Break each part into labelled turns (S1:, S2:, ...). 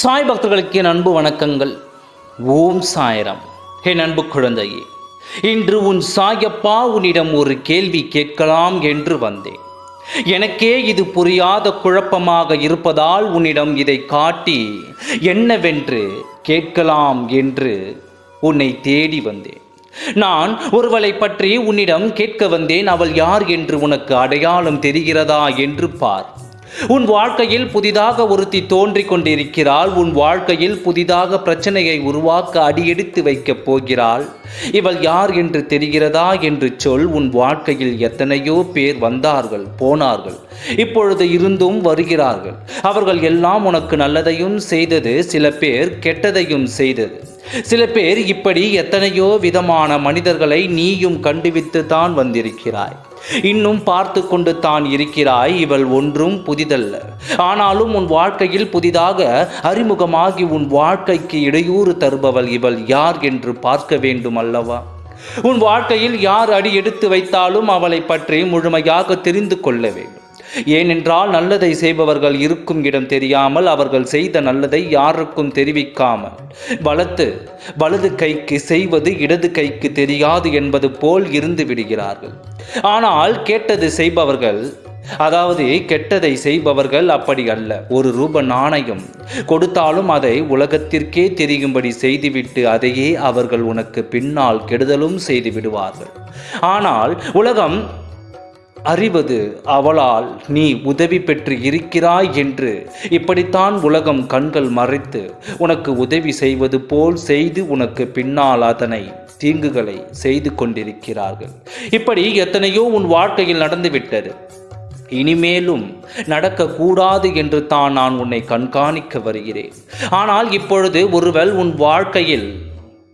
S1: சாய் பக்தர்களுக்கு என் அன்பு வணக்கங்கள். ஓம் சாயரம். என் அன்பு குழந்தையே இன்று உன் சாயப்பா உன்னிடம் ஒரு கேள்வி கேட்கலாம் என்று வந்தேன். எனக்கே இது புரியாத குழப்பமாக இருப்பதால் உன்னிடம் இதை காட்டி என்னவென்று கேட்கலாம் என்று உன்னை தேடி வந்தேன். நான் ஒருவளை பற்றி உன்னிடம் கேட்க வந்தேன் அவள் யார் என்று உனக்கு அடையாளம் தெரிகிறதா என்று பார். உன் வாழ்க்கையில் புதிதாக ஒருத்தி தோன்றிக் கொண்டிருக்கிறாள். உன் வாழ்க்கையில் புதிதாக பிரச்சனையை உருவாக்க அடியெடுத்து வைக்கப் போகிறாள். இவள் யார் என்று தெரிகிறதா என்று சொல். உன் வாழ்க்கையில் எத்தனையோ பேர் வந்தார்கள் போனார்கள். இப்பொழுது இருந்தும் வருகிறார்கள். அவர்கள் எல்லாம் உனக்கு நல்லதையும் செய்தது சில பேர் கெட்டதையும் செய்தது. சில பேர் இப்படி எத்தனையோ விதமான மனிதர்களை நீயும் கண்டுவித்து தான் வந்திருக்கிறாய். இன்னும் பார்த்து கொண்டு தான் இருக்கிறாய் இவள் ஒன்றும் புதிதல்ல. ஆனாலும் உன் வாழ்க்கையில் புதிதாக அறிமுகமாகி உன் வாழ்க்கைக்கு இடையூறு தருபவள் இவள் யார் என்று பார்க்க வேண்டும் அல்லவா உன் வாழ்க்கையில் யார் அடி எடுத்து வைத்தாலும் அவளை பற்றி முழுமையாக தெரிந்து கொள்ள வேண்டும். ஏனென்றால் நல்லதை செய்பவர்கள் இருக்கும் இடம் தெரியாமல் அவர்கள் செய்த நல்லதை யாருக்கும் தெரிவிக்காமல். வளர்த்து வலது கைக்கு செய்வது இடது கைக்கு தெரியாது என்பது போல் இருந்து விடுகிறார்கள். ஆனால் கேட்டது செய்பவர்கள் அதாவது கெட்டதை செய்பவர்கள் அப்படி அல்ல. ஒரு ரூப நாணயம் கொடுத்தாலும் அதை உலகத்திற்கே தெரியும்படி செய்துவிட்டு அதையே அவர்கள் உனக்கு பின்னால் கெடுதலும் செய்து விடுவார்கள். ஆனால் உலகம் அறிவது அவளால் நீ உதவி பெற்று இருக்கிறாய் என்று. இப்படித்தான் உலகம் கண்கள் மறைத்து உனக்கு உதவி செய்வது போல் செய்து உனக்கு பின்னால் அதனை தீங்குகளை செய்து கொண்டிருக்கிறார்கள். இப்படி எத்தனையோ உன் வாழ்க்கையில் நடந்துவிட்டது. இனிமேலும் நடக்கக்கூடாது என்று தான் நான் உன்னை கண்காணிக்க வருகிறேன். ஆனால் இப்பொழுது ஒருவள் உன் வாழ்க்கையில்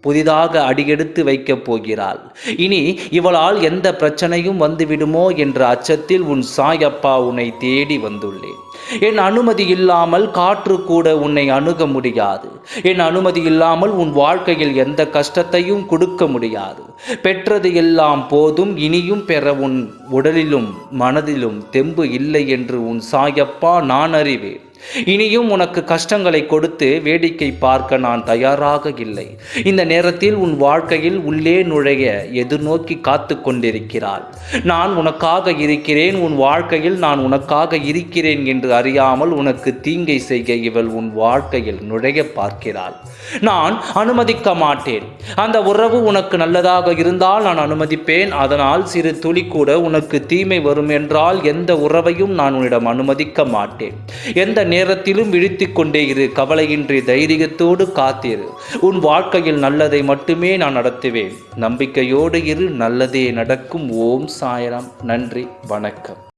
S1: புதிதாக அடியெடுத்து வைக்கப் போகிறாள். இனி இவளால் எந்த பிரச்சனையும் வந்துவிடுமோ என்ற அச்சத்தில் உன் சாயப்பா உன்னை தேடி வந்துள்ளேன். என் அனுமதி இல்லாமல் காற்று கூட உன்னை அணுக முடியாது. என் அனுமதி இல்லாமல் உன் வாழ்க்கையில் எந்த கஷ்டத்தையும் கொடுக்க முடியாது. பெற்றது எல்லாம் போதும் இனியும் பெற உன் உடலிலும் மனதிலும் தெம்பு இல்லை என்று உன் சாயப்பா நான் அறிவேன். இனியும் உனக்கு கஷ்டங்களை கொடுத்து வேடிக்கை பார்க்க நான் தயாராக இல்லை. இந்த நேரத்தில் உன் வாழ்க்கையில் உள்ளே நுழைய எதிர்நோக்கி காத்து கொண்டிருக்கிறாள். நான் உனக்காக இருக்கிறேன் உன் வாழ்க்கையில் நான் உனக்காக இருக்கிறேன் என்று அறியாமல் உனக்கு தீங்கை செய்ய இவள் உன் வாழ்க்கையில் நுழைய பார்க்கிறாள். நான் அனுமதிக்க மாட்டேன். அந்த உறவு உனக்கு நல்லதாக இருந்தால் நான் அனுமதிப்பேன். அதனால் சிறு துளி கூட உனக்கு தீமை வரும் என்றால் எந்த உறவையும் நான் உன்னிடம் அனுமதிக்க மாட்டேன். எந்த நேரத்திலும் விழித்து கொண்டே இரு. கவலையின்றி தைரியத்தோடு காத்திரு. உன் வாழ்க்கையில் நல்லதை மட்டுமே நான் நடத்துவேன். நம்பிக்கையோடு இரு. நல்லதே நடக்கும். ஓம் சாயராம். நன்றி. வணக்கம்.